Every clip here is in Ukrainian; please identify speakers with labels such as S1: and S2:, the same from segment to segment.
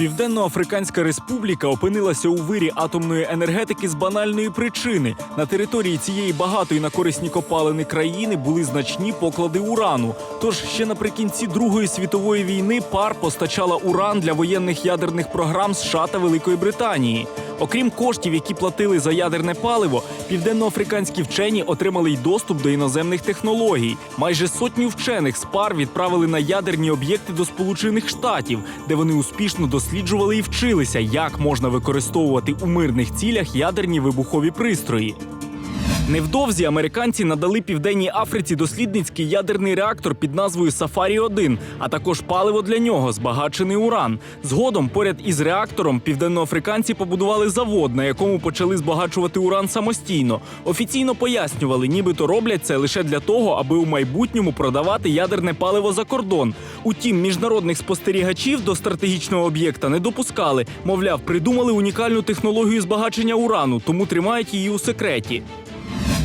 S1: Південноафриканська республіка опинилася у вирі атомної енергетики з банальної причини. На території цієї багатої на корисні копалини країни були значні поклади урану. Тож ще наприкінці Другої світової війни пар постачала уран для воєнних ядерних програм США та Великої Британії. Окрім коштів, які платили за ядерне паливо, південноафриканські вчені отримали й доступ до іноземних технологій. Майже сотню вчених з пар відправили на ядерні об'єкти до Сполучених Штатів, де вони успішно досліджували і вчилися, як можна використовувати у мирних цілях ядерні вибухові пристрої. Невдовзі американці надали південній Африці дослідницький ядерний реактор під назвою Сафарі 1 а також паливо для нього, збагачений уран. Згодом, поряд із реактором, південноафриканці побудували завод, на якому почали збагачувати уран самостійно. Офіційно пояснювали, нібито роблять це лише для того, аби у майбутньому продавати ядерне паливо за кордон. Утім, міжнародних спостерігачів до стратегічного об'єкта не допускали. Мовляв, придумали унікальну технологію збагачення урану, тому тримають її у секреті.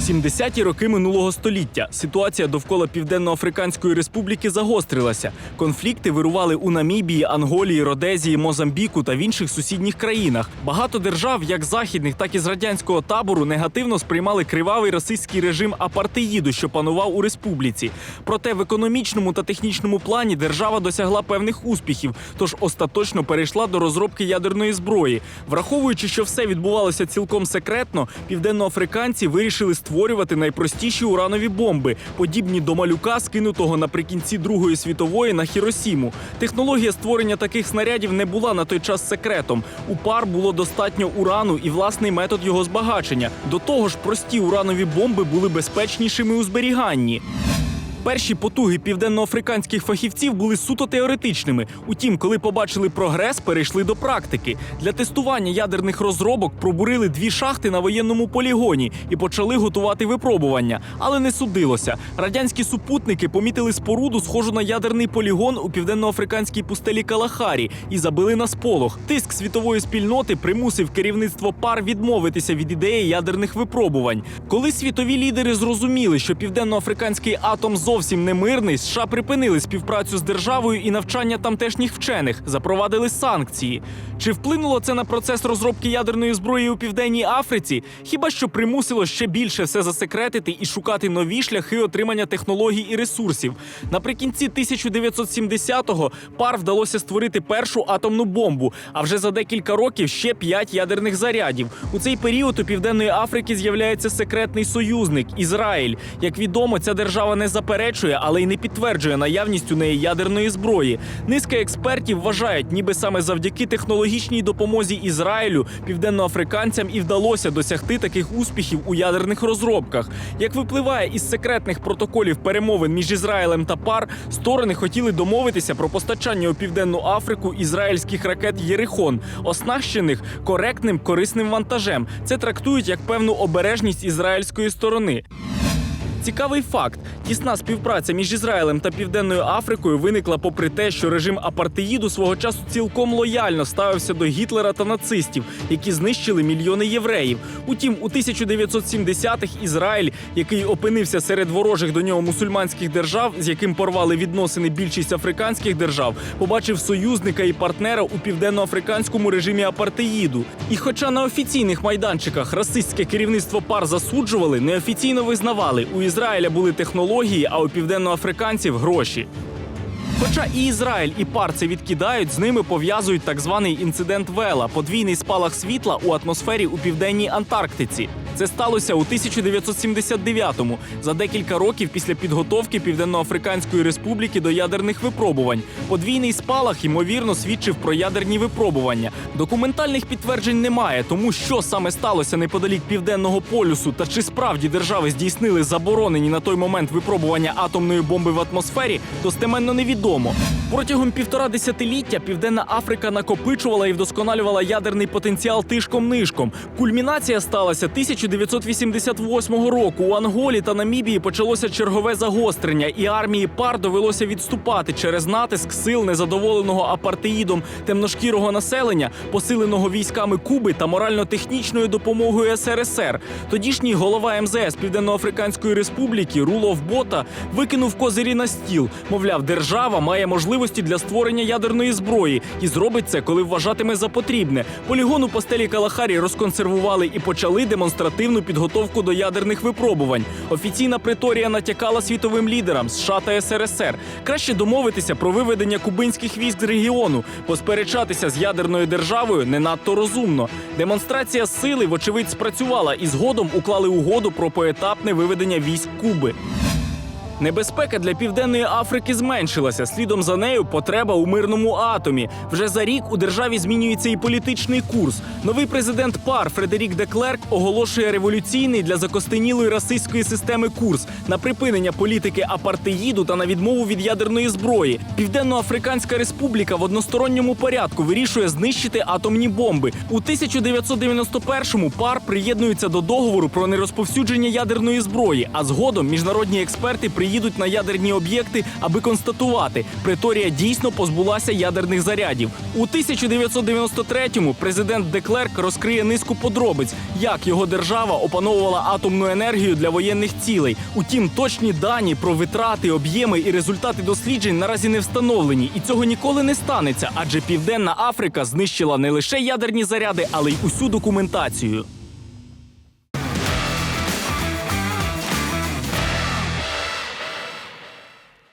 S1: 70-ті роки минулого століття ситуація довкола Південно-Африканської Республіки загострилася. Конфлікти вирували у Намібії, Анголії, Родезії, Мозамбіку та в інших сусідніх країнах. Багато держав, як західних, так і з радянського табору, негативно сприймали кривавий російський режим апартеїду, що панував у республіці. Проте в економічному та технічному плані держава досягла певних успіхів, тож остаточно перейшла до розробки ядерної зброї. Враховуючи, що все відбувалося цілком секретно, південноафриканці вирішили створювати найпростіші уранові бомби, подібні до малюка, скинутого наприкінці Другої світової на Хіросіму. Технологія створення таких снарядів не була на той час секретом. У пар було достатньо урану і власний метод його збагачення. До того ж, прості уранові бомби були безпечнішими у зберіганні. Перші потуги південноафриканських фахівців були суто теоретичними. Утім, коли побачили прогрес, перейшли до практики. Для тестування ядерних розробок пробурили дві шахти на воєнному полігоні і почали готувати випробування. Але не судилося. Радянські супутники помітили споруду, схожу на ядерний полігон у південноафриканській пустелі Калахарі і забили на сполох. Тиск світової спільноти примусив керівництво пар відмовитися від ідеї ядерних випробувань. Коли світові лідери зрозуміли, що південноафриканський атом зовсім не мирний, США припинили співпрацю з державою і навчання тамтешніх вчених, запровадили санкції. Чи вплинуло це на процес розробки ядерної зброї у південній Африці? Хіба що примусило ще більше все засекретити і шукати нові шляхи отримання технологій і ресурсів? Наприкінці 1970-го пар вдалося створити першу атомну бомбу, а вже за декілька років ще п'ять ядерних зарядів. У цей період у південної Африки з'являється секретний союзник Ізраїль. Як відомо, ця держава не заперечує, але й не підтверджує наявність у неї ядерної зброї. Низка експертів вважають, ніби саме завдяки технологічній допомозі Ізраїлю південноафриканцям і вдалося досягти таких успіхів у ядерних розробках. Як випливає із секретних протоколів перемовин між Ізраїлем та пар, сторони хотіли домовитися про постачання у південну Африку ізраїльських ракет Єрихон, оснащених коректним корисним вантажем. Це трактують як певну обережність ізраїльської сторони. Цікавий факт: тісна співпраця між Ізраїлем та Південною Африкою виникла попри те, що режим апартеїду свого часу цілком лояльно ставився до Гітлера та нацистів, які знищили мільйони євреїв. Утім, у 1970-х Ізраїль, який опинився серед ворожих до нього мусульманських держав, з яким порвали відносини більшість африканських держав, побачив союзника і партнера у південноафриканському режимі апартеїду. І, хоча на офіційних майданчиках расистське керівництво пар засуджували, неофіційно визнавали у Ізраїля були технології, а у південноафриканців гроші. Хоча і Ізраїль, і пар це відкидають, з ними пов'язують так званий інцидент Вела подвійний спалах світла у атмосфері у південній Антарктиці. Це сталося у 1979-му, за декілька років після підготовки Південноафриканської республіки до ядерних випробувань. Подвійний спалах ймовірно свідчив про ядерні випробування. Документальних підтверджень немає, тому що саме сталося неподалік південного полюсу, та чи справді держави здійснили заборонені на той момент випробування атомної бомби в атмосфері, достеменно невідомо. Протягом півтора десятиліття Південна Африка накопичувала і вдосконалювала ядерний потенціал тишком нишком. Кульмінація сталася 1988 року у Анголі та Намібії почалося чергове загострення, і армії пар довелося відступати через натиск сил незадоволеного апартеїдом темношкірого населення, посиленого військами Куби та морально-технічною допомогою СРСР. Тодішній голова МЗС Південноафриканської Республіки Рулов Бота викинув козирі на стіл. Мовляв, держава має можливості для створення ядерної зброї і зробить це, коли вважатиме за потрібне. Полігон у постелі Калахарі розконсервували і почали демонстративну підготовку до ядерних випробувань. Офіційна приторія натякала світовим лідерам США та СРСР. Краще домовитися про виведення кубинських військ з регіону, посперечатися з ядерною державою не надто розумно. Демонстрація сили, вочевидь, спрацювала і згодом уклали угоду про поетапне виведення військ Куби. Небезпека для південної Африки зменшилася. Слідом за нею потреба у мирному атомі. Вже за рік у державі змінюється і політичний курс. Новий президент пар Фредерік Деклерк оголошує революційний для закостенілої расистської системи курс на припинення політики апартеїду та на відмову від ядерної зброї. Південно-Африканська Республіка в односторонньому порядку вирішує знищити атомні бомби. У 1991-му пар приєднується до договору про нерозповсюдження ядерної зброї. А згодом міжнародні експерти приїдуть на ядерні об'єкти, аби констатувати, Преторія дійсно позбулася ядерних зарядів. У 1993-му президент Деклерк розкриє низку подробиць, як його держава опановувала атомну енергію для воєнних цілей. Утім, точні дані про витрати, об'єми і результати досліджень наразі не встановлені, і цього ніколи не станеться, адже Південна Африка знищила не лише ядерні заряди, але й усю документацію.